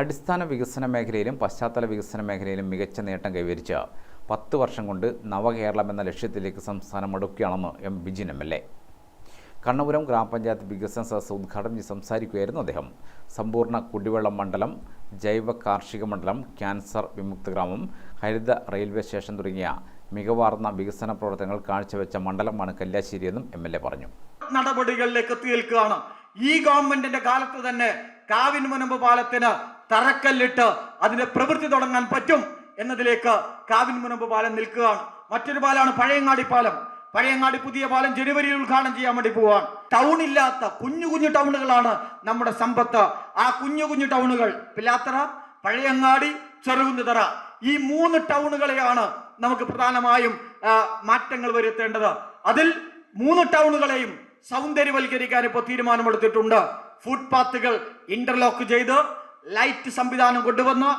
അടിസ്ഥാന വികസന മേഖലയിലും പശ്ചാത്തല വികസന മേഖലയിലും മികച്ച നേട്ടം കൈവരിച്ച പത്ത് വർഷം കൊണ്ട് നവകേരളം എന്ന ലക്ഷ്യത്തിലേക്ക് സംസ്ഥാനം അടുക്കുകയാണെന്ന് M Bijin M L A. Kannapuram ഗ്രാമപഞ്ചായത്ത് വികസന സദസ്സ് ഉദ്ഘാടനം ചെയ്ത് സംസാരിക്കുകയായിരുന്നു അദ്ദേഹം. സമ്പൂർണ കുടിവെള്ള മണ്ഡലം ജൈവ കാർഷിക മണ്ഡലം ക്യാൻസർ വിമുക്ത ഗ്രാമം ഹരിത റെയിൽവേ സ്റ്റേഷൻ തുടങ്ങിയ മികവാർന്ന വികസന പ്രവർത്തനങ്ങൾ കാഴ്ചവെച്ച മണ്ഡലമാണ് കല്യാശ്ശേരിയെന്നും എം എൽ എ പറഞ്ഞു. നടപടികളിലേക്ക് എത്തി നിൽക്കുകയാണ് ഈ ഗവൺമെന്റിന്റെ കാലത്ത് തന്നെ കാവിൻ മുനമ്പ് പാലത്തിന് തറക്കല്ലിട്ട് അതിന്റെ പ്രവൃത്തി തുടങ്ങാൻ പറ്റും എന്നതിലേക്ക് കാവിൻ മുനമ്പ് പാലം നിൽക്കുകയാണ്. മറ്റൊരു പാലമാണ് പഴയങ്ങാടി പാലം. പഴയങ്ങാടി പുതിയ പാലം ജനുവരിയിൽ ഉദ്ഘാടനം ചെയ്യാൻ വേണ്ടി പോവാണ്. ടൗൺ ഇല്ലാത്ത കുഞ്ഞു കുഞ്ഞു ടൗണുകളാണ് നമ്മുടെ സമ്പത്ത്. ആ കുഞ്ഞു കുഞ്ഞു ടൗണുകൾ പിലാത്തറ പഴയങ്ങാടി ചെറുകുന്നുതറ ഈ മൂന്ന് ടൗണുകളെയാണ് നമുക്ക് പ്രധാനമായും മാറ്റങ്ങൾ വരുത്തേണ്ടത്. അതിൽ മൂന്ന് ടൗണുകളെയും സൗന്ദര്യവൽക്കരിക്കാൻ ഇപ്പോൾ തീരുമാനമെടുത്തിട്ടുണ്ട്. ഫുട്പാത്തുകൾ ഇന്റർലോക്ക് ചെയ്ത് ലൈറ്റ് സംവിധാനം കൊണ്ടുവന്ന്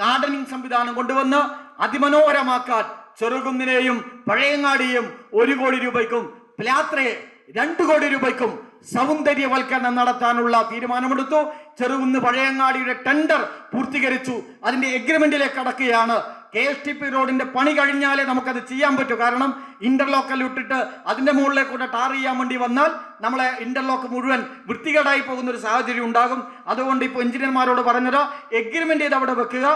ഗാർഡനിങ് സംവിധാനം കൊണ്ടുവന്ന് അതിമനോഹരമാക്കാൻ ചെറുകുന്നിനെയും പഴയങ്ങാടിയും ഒരു കോടി രൂപയ്ക്കും പ്ലാത്രയെ രണ്ട് കോടി രൂപയ്ക്കും സൗന്ദര്യവൽക്കരണം നടത്താനുള്ള തീരുമാനമെടുത്തു. ചെറുകുന്ന് പഴയങ്ങാടിയുടെ ടെൻഡർ പൂർത്തീകരിച്ചു. അതിന്റെ എഗ്രിമെന്റിലേക്ക് കടക്കുകയാണ്. കെ എസ് ടി പി റോഡിന്റെ പണി കഴിഞ്ഞാലേ നമുക്കത് ചെയ്യാൻ പറ്റൂ. കാരണം ഇന്റർലോക്കൽ ഇട്ടിട്ട് അതിന്റെ മുകളിലേക്ക് കൂടെ ടാർ ചെയ്യാൻ വേണ്ടി വന്നാൽ നമ്മളെ ഇന്റർലോക്ക് മുഴുവൻ വൃത്തികേടായി പോകുന്ന ഒരു സാഹചര്യം ഉണ്ടാകും. അതുകൊണ്ട് ഇപ്പോൾ എഞ്ചിനീയർമാരോട് പറഞ്ഞത് എഗ്രിമെന്റ് ചെയ്ത് അവിടെ വെക്കുക.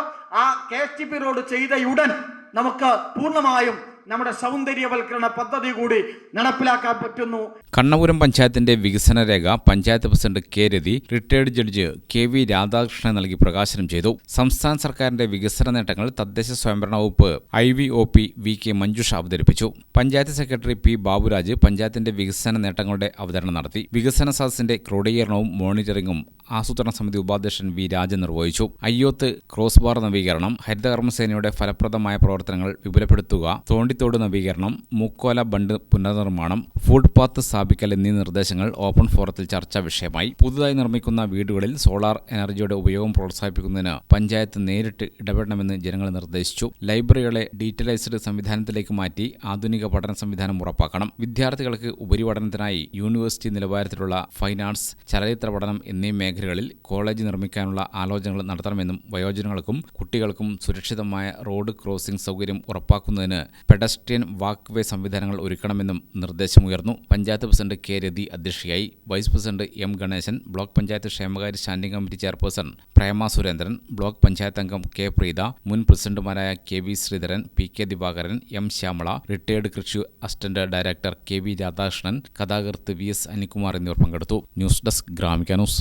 ആ K S T P road ചെയ്ത ഉടൻ നമുക്ക് പൂർണമായും നമ്മുടെ സൗന്ദര്യവൽക്കരണ പദ്ധതി കൂടി നടപ്പിലാക്കാൻ പറ്റുന്നു. കണ്ണപുരം പഞ്ചായത്തിന്റെ വികസന രേഖ panchayat president K Rathi retired judge K V Radhakrishnan നൽകി പ്രകാശനം ചെയ്തു. സംസ്ഥാന സർക്കാരിന്റെ വികസന നേട്ടങ്ങൾ തദ്ദേശ സ്വയംഭരണ വകുപ്പ് I V O P V K Manjusha അവതരിപ്പിച്ചു. പഞ്ചായത്ത് സെക്രട്ടറി പി ബാബുരാജ് പഞ്ചായത്തിന്റെ വികസന നേട്ടങ്ങളുടെ അവതരണം നടത്തി. വികസന സദസ്സിന്റെ ക്രോഡീകരണവും മോണിറ്ററിംഗും ആസൂത്രണ സമിതി ഉപാധ്യക്ഷൻ വി രാജൻ നിർവഹിച്ചു. അയ്യോത്ത് ക്രോസ് ബാർ നവീകരണം ഹരിതകർമ്മസേനയുടെ ഫലപ്രദമായ പ്രവർത്തനങ്ങൾ വിപുലപ്പെടുത്തുക തോണ്ടിത്തോട് നവീകരണം മൂക്കോല ബണ്ട് പുനർനിർമ്മാണം ഫുഡ് പാത്ത് സ്ഥാപിക്കൽ എന്നീ നിർദ്ദേശങ്ങൾ ഓപ്പൺ ഫോറത്തിൽ ചർച്ചാ വിഷയമായി. പുതുതായി നിർമ്മിക്കുന്ന വീടുകളിൽ സോളാർ എനർജിയുടെ ഉപയോഗം പ്രോത്സാഹിപ്പിക്കുന്നതിന് പഞ്ചായത്ത് നേരിട്ട് ഇടപെടണമെന്ന് ജനങ്ങൾ നിർദ്ദേശിച്ചു. ലൈബ്രറികളെ ഡീറ്റലൈസ്ഡ് സംവിധാനത്തിലേക്ക് മാറ്റി ആധുനിക പഠന സംവിധാനം ഉറപ്പാക്കണം. വിദ്യാർത്ഥികൾക്ക് ഉപരിപഠനത്തിനായി യൂണിവേഴ്സിറ്റി നിലവാരത്തിലുള്ള ഫൈൻ ആർട്സ് ചലച്ചിത്ര പഠനം എന്നീ മേഖലകളിൽ കോളേജ് നിർമ്മിക്കാനുള്ള ആലോചനകൾ നടത്തണമെന്നും വയോജനങ്ങൾക്കും കുട്ടികൾക്കും സുരക്ഷിതമായ റോഡ് ക്രോസിംഗ് സൗകര്യം ഉറപ്പാക്കുന്നതിന് പെഡസ്ട്രിയൻ വാക്ക് വേ സംവിധാനങ്ങൾ ഒരുക്കണമെന്നും നിർദ്ദേശമുയർന്നു. പഞ്ചായത്ത് പ്രസിഡന്റ് കെ രതി അധ്യക്ഷയായി vice president M Ganeshan block panchayat ക്ഷേമകാര്യ standing committee chairperson Prema Surendran block panchayat അംഗം കെ പ്രീത മുൻ പ്രസിഡന്റുമാരായ K V Sreedharan P K Divakaran M Shyamala retired കൃഷി assistant director K V Radhakrishnan കഥാകൃത്ത് വി എസ് അനിൽകുമാർ എന്നിവർ പങ്കെടുത്തു. News desk Gramika news.